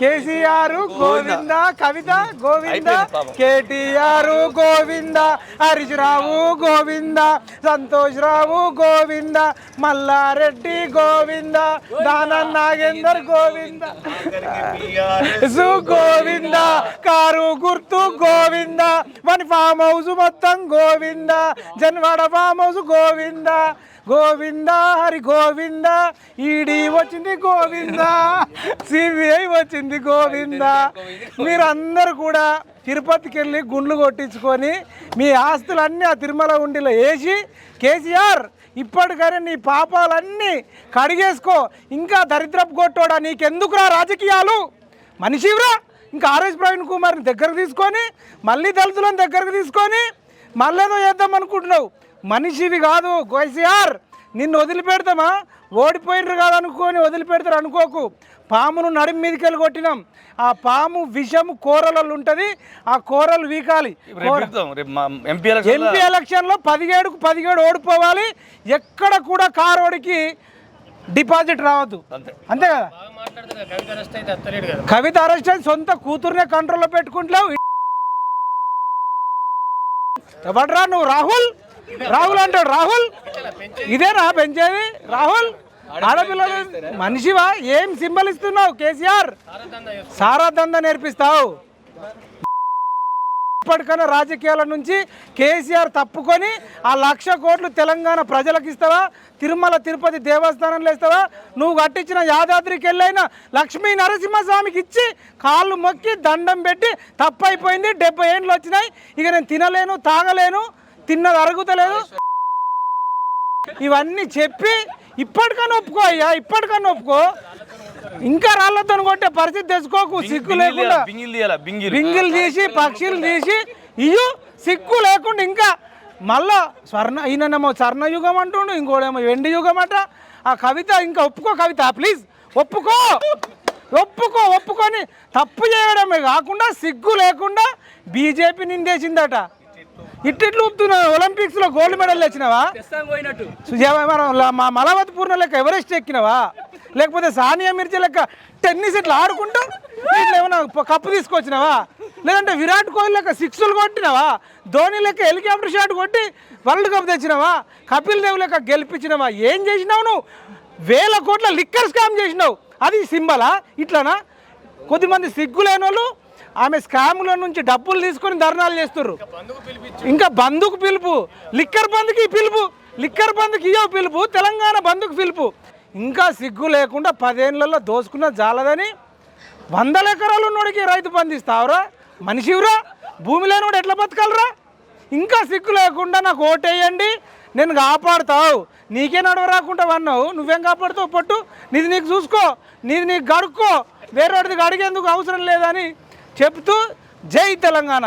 కేసీఆర్ గోవింద. కవిత గోవింద. కేటీఆర్ గోవింద హరీష్ రావు గోవింద సంతోష్ రావు గోవింద మల్లారెడ్డి గోవింద దానం నాగేందర్ గోవింద. సు గోవింద కారు గుర్తు Govinda one farm house మొత్తం Govinda Janwada farm house Govinda. Govinda Hari Govinda ED వచ్చింది Govinda CBI వచ్చింది గోవింద. మీరందరూ కూడా తిరుపతికి వెళ్ళి గుండ్లు కొట్టించుకొని మీ ఆస్తులన్నీ ఆ తిరుమల ఉండిలో వేసి కేసీఆర్ ఇప్పటికైనా నీ పాపాలన్నీ కడిగేసుకో. ఇంకా దరిద్రపు కొట్టోడా నీకెందుకురా రాజకీయాలు? మనిషివ్రా? ఇంకా ఆర్ఎస్ ప్రవీణ్ కుమార్ని దగ్గరకు తీసుకొని మళ్ళీ దళితులను దగ్గరకు తీసుకొని మళ్ళేదో చేద్దాం అనుకుంటున్నావు మనిషివి కాదు కేసీఆర్ నిన్ను వదిలిపెడతామా? ఓడిపోయినరు కాదు అనుకొని వదిలిపెడతారు అనుకోకు. పామును నడిమి మీదకి వెళ్ళి కొట్టినాం. ఆ పాము విషము కూరలలో ఉంటుంది ఆ కూరలు వీకాలి. ఎంపీ ఎలక్షన్ ఎంపీ ఎలక్షన్లో పదిహేడుకు పదిహేడు ఓడిపోవాలి. ఎక్కడ కూడా కారోడికి డిపాజిట్ రావద్దు. అంతే. అంతే కదా? కవిత అరెస్ట్ అయితే సొంత కూతుర్నే కంట్రోల్లో పెట్టుకుంటున్నావు. ఎవడ్రా నువ్వు రాహుల్? రాహుల్ అంటాడు రాహుల్? ఇదేనా పెంచేది రాహుల్? ఆడపిల్లలు మనిషివా? ఏం సింబల్ ఇస్తున్నావు కేసీఆర్? సారా నేర్పిస్తావు. ఇప్పటికైనా రాజకీయాల నుంచి కేసీఆర్ తప్పుకొని ఆ లక్ష కోట్లు తెలంగాణ ప్రజలకు ఇస్తావా? తిరుమల తిరుపతి దేవస్థానంలో ఇస్తావా? నువ్వు కట్టించిన యాదాద్రికి వెళ్ళైన లక్ష్మీ నరసింహస్వామికి ఇచ్చి కాళ్ళు మొక్కి దండం పెట్టి తప్పైపోయింది డెబ్బై ఏండ్లు వచ్చినాయి. ఇక నేను తినలేను తాగలేను. తిన్నది అరుగుతలేదు. ఇవన్నీ చెప్పి ఇప్పటికన్నా ఒప్పుకో అయ్యా ఇప్పటికన్నా ఒప్పుకో. ఇంకా రాళ్ళతో కొట్టే పరిస్థితి తెచ్చుకోకు సిగ్గు లేకుండా. బింగిల్ తీసి పక్షులు తీసి ఇయ్యు సిగ్గు లేకుండా ఇంకా. మళ్ళా స్వర్ణ ఈయనేమో స్వర్ణ యుగం అంటుండు ఇంకోడేమో వెండి యుగం అట. ఆ కవిత ఇంకా ఒప్పుకో కవిత ప్లీజ్. ఒప్పుకో. ఒప్పుకో ఒప్పుకొని తప్పు చేయడమే కాకుండా సిగ్గు లేకుండా బీజేపీ నిందేసిందట. ఇట్టిట్లు ఊపుతున్నావు. ఒలింపిక్స్లో గోల్డ్ మెడల్ తెచ్చినావా? ల- మా మలవతి పూర్ణ లెక్క ఎవరెస్ట్ ఎక్కినవా? లేకపోతే సానియా మిర్చి లెక్క టెన్నిస్ ఇట్లా ఆడుకుంటూ ఇట్లా ఏమైనా కప్పు తీసుకొచ్చినావా? లేదంటే విరాట్ కోహ్లీ లెక్క సిక్స్లు కొట్టినావా? ధోని లెక్క హెలికాప్టర్ షాట్ కొట్టి వరల్డ్ కప్ తెచ్చినావా? కపిల్ దేవ్ లెక్క గెలిపించినావా? ఏం చేసినావు నువ్వు? వేల కోట్ల లిక్కర్ స్కామ్ చేసినావు. అది సింబలా? ఇట్లానా? కొద్దిమంది సిగ్గు లేని వాళ్ళు ఆమె స్కాముల నుంచి డబ్బులు తీసుకొని ధర్నాలు చేస్తుర్రు. ఇంకా బంధుకు పిలుపు లిక్కర్ బంధుకి పిలుపు. లిక్కర్ బంధుకి ఇయ్యో పిలుపు. తెలంగాణ బంధుకు పిలుపు. ఇంకా సిగ్గు లేకుండా పదేళ్ళలో దోసుకున్న జాలదని వందల ఎకరాలు ఉన్నోడికి రైతు బంధిస్తావురా మనిషివురా? భూమి లేనివాడు ఎట్లా బతకాలరా? ఇంకా సిగ్గు లేకుండా నాకు ఓటేయండి. నేను కాపాడుతావు. నీకే నడవ రాకుండా వన్నావు నువ్వేం కాపాడుతావు? పట్టు. నీది నీకు చూసుకో. నీది నీకు గడుక్కో. వేరేవాడిది అడిగేందుకు అవసరం లేదని చెప్తూ జై తెలంగాణ.